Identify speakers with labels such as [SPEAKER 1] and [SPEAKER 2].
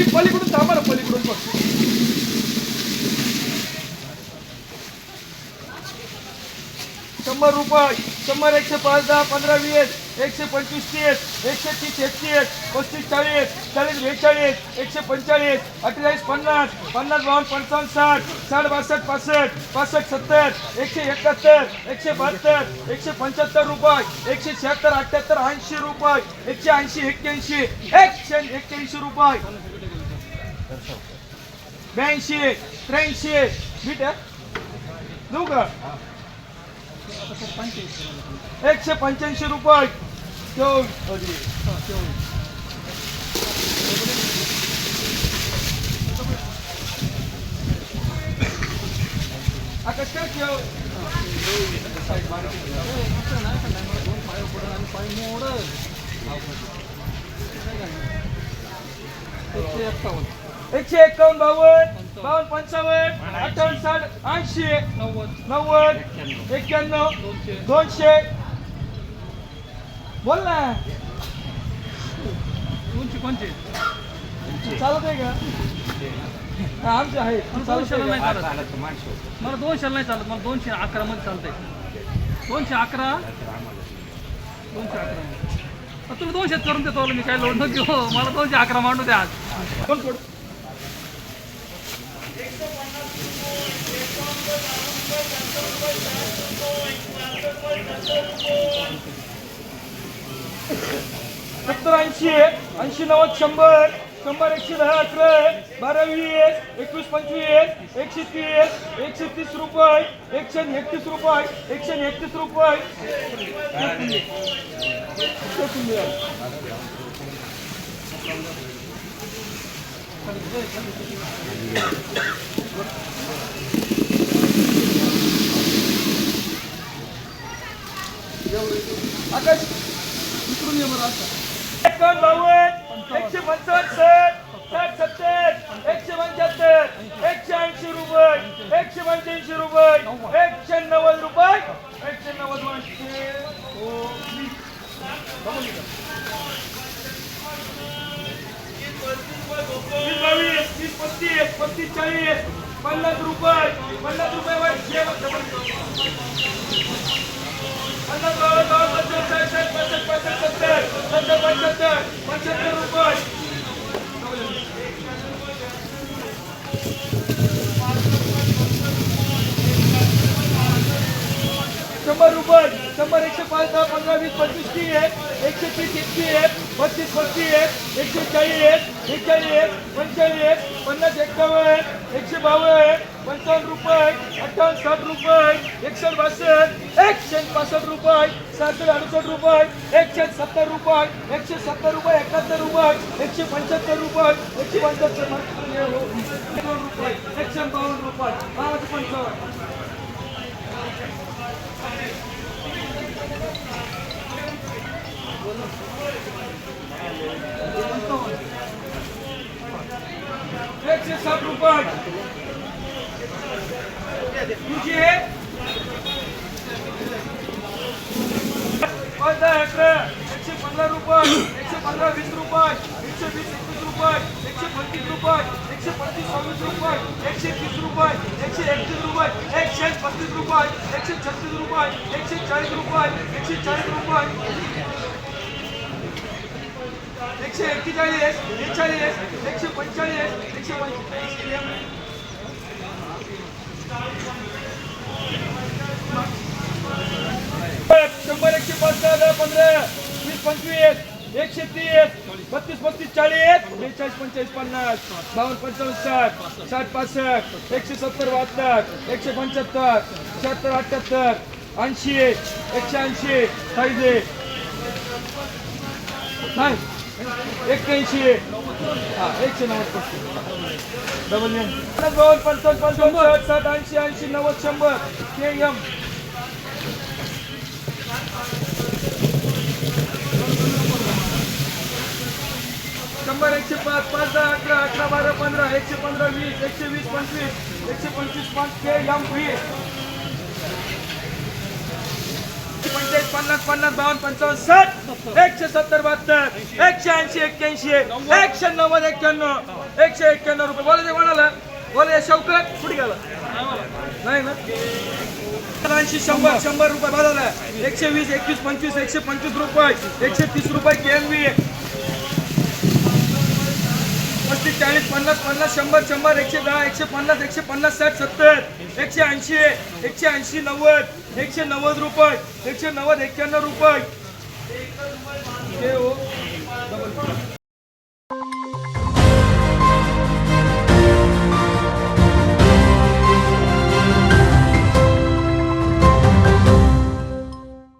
[SPEAKER 1] पली पलीकडून थांबा ना पलीकडून बघ शंभर रुपये शंभर एकशे पाच दहा पंधरा वीस एकशे पंचवीस तीस एकशे तीस एकतीस पस्तीस चाळीस चाळीस बेचाळीस एकशे पंचेचाळीस अठ्ठेचाळीस पन्नास पन्नास बावन्न पंचावन्न साठ साठ बासष्ट पासष्ट पासष्ट सत्तर एकशे एकाहत्तर एकशे बहात्तर एकशे पंच्याहत्तर रुपये एकशे शहात्तर अठ्ठ्याहत्तर ऐंशी रुपये एकशे ऐंशी एक्क्याऐंशी एकशे एक्क्याऐंशी रुपये. ब्याऐंशी त्र्याऐंशी मीटर. देऊ का एकशे पंच्याऐंशी रुपये. ठेव. आकाश काय ठेव? एकशे एक्कावन्न बावन्न बावन्न पंचावन्न अठ्ठावन्न साठ ऐंशी नव्वद एक्क्याण्णव दोनशे. बोल ना. चालत आहे का? आमचे आहे
[SPEAKER 2] नाही? चालत. मला दोनशे नाही चालत मला दोनशे अकरा मध्ये चालतंय. दोनशे अकरा? दोनशे अकरा. तुला दोनशे करून देतो मी काय लोड नको घेऊ. मला दोनशे अकरा मांडू द्या आज?
[SPEAKER 1] सत्तर ऐंशी ऐंशी नव्वद शंभर शंभर एकशे दहा अकरा बारा वीस एकवीस पंचवीस एकशे तीस एकशे तीस रुपये एकशे एकतीस रुपये एकशे एकतीस रुपये. आकाश
[SPEAKER 2] उतरून ये बरं आता
[SPEAKER 1] एकावन्न बावन्न एकशे पंचावन्न साठ सत्तर एकशे पंच्याहत्तर एकशे ऐंशी रुपये एकशे पंच्याऐंशी रुपये एकशे नव्वद रुपये एकशे नव्वद माणसे पन्नास रुपये शंभर एकशे पाच दहा पंधरा वीस पंचवीस तीस एकशे तीस एकतीस बत्तीस पस्तीस एकशे चाळीस एकचाळीस पंचेचाळीस पन्नास एक्कावन्न एकशे बावन्न पंचावन्न रुपये अठ्ठावन्न साठ रुपये एकशे बासष्ट एकशे पासष्ट रुपये सहाशे अडुसष्ट रुपये एकशे सत्तर रुपये एकशे सत्तर रुपये एकाहत्तर रुपये एकशे पंच्याहत्तर रुपये एकशे पंच्याहत्तर रुपये एकशे बावन्न रुपये एकशे साठ रुपये दहा अकरा एकशे पंधरा रुपये एकशे पंधरा वीस रुपये एकशे वीस एकवीस रुपये एकशे पंचवीस रुपये एकशे पंचवीस सव्वीस रुपये एकशे तीस रुपये एकशे एकतीस रुपये एकशे पस्तीस रुपये एकशे छत्तीस रुपये एकशे चाळीस रुपये एकशे चाळीस रुपये एकशे एक्केचाळीस बेचाळीस एकशे पंचेचाळीस एकशे शंभर वीस, पंचवीस, एकशे तीस, बत्तीस, पस्तीस, चाळीस, बेचाळीस, पंचेचाळीस, पन्नास, बावन्न, पंचावन्न, साठ साठ, पासष्ट, एकशे सत्तर, बहात्तर, एकशे पंच्याहत्तर, शहात्तर अठ्ठ्याहत्तर ऐंशी, एकशे ऐंशी नाही. एक्क्याऐंशी हा एकशे नव्वद पस्तीस डबल एम। दोन पंचावन्न पंचावन्न साठ ऐंशी ऐंशी नव्वद शंभर। के एम। शंभर एकशे पाच पाच दहा अकरा अकरा बारा पंधरा एकशे पंधरा वीस एकशे वीस पंचवीस एकशे पंचवीस पाच के एम वीस पंचायत पन्नास पन्नास बावन्न पंचावन्न साठ एकशे सत्तर बहात्तर एकशे ऐंशी एक्क्याऐंशी एकशे नव्वद एक्क्याण्णव एकशे एक्क्याण्णव रुपये. बोला ते कोणाला? बोला शौकत कुठे गेला? नाही ना? ऐंशी शंभर शंभर रुपये बदलला एकशे वीस एकवीस पंचवीस एकशे पंचवीस रुपये. एकशे तीस रुपये केएनबी पस्तीस चाळीस पन्नास पन्नास शंभर शंभर एकशे दहा एकशे पन्नास एकशे पन्नास साठ सत्तर एकशे ऐंशी एकशे ऐंशी नव्वद एकशे नव्वद रुपये एकशे नव्वद एक्क्याण्णव रुपये. हे हो.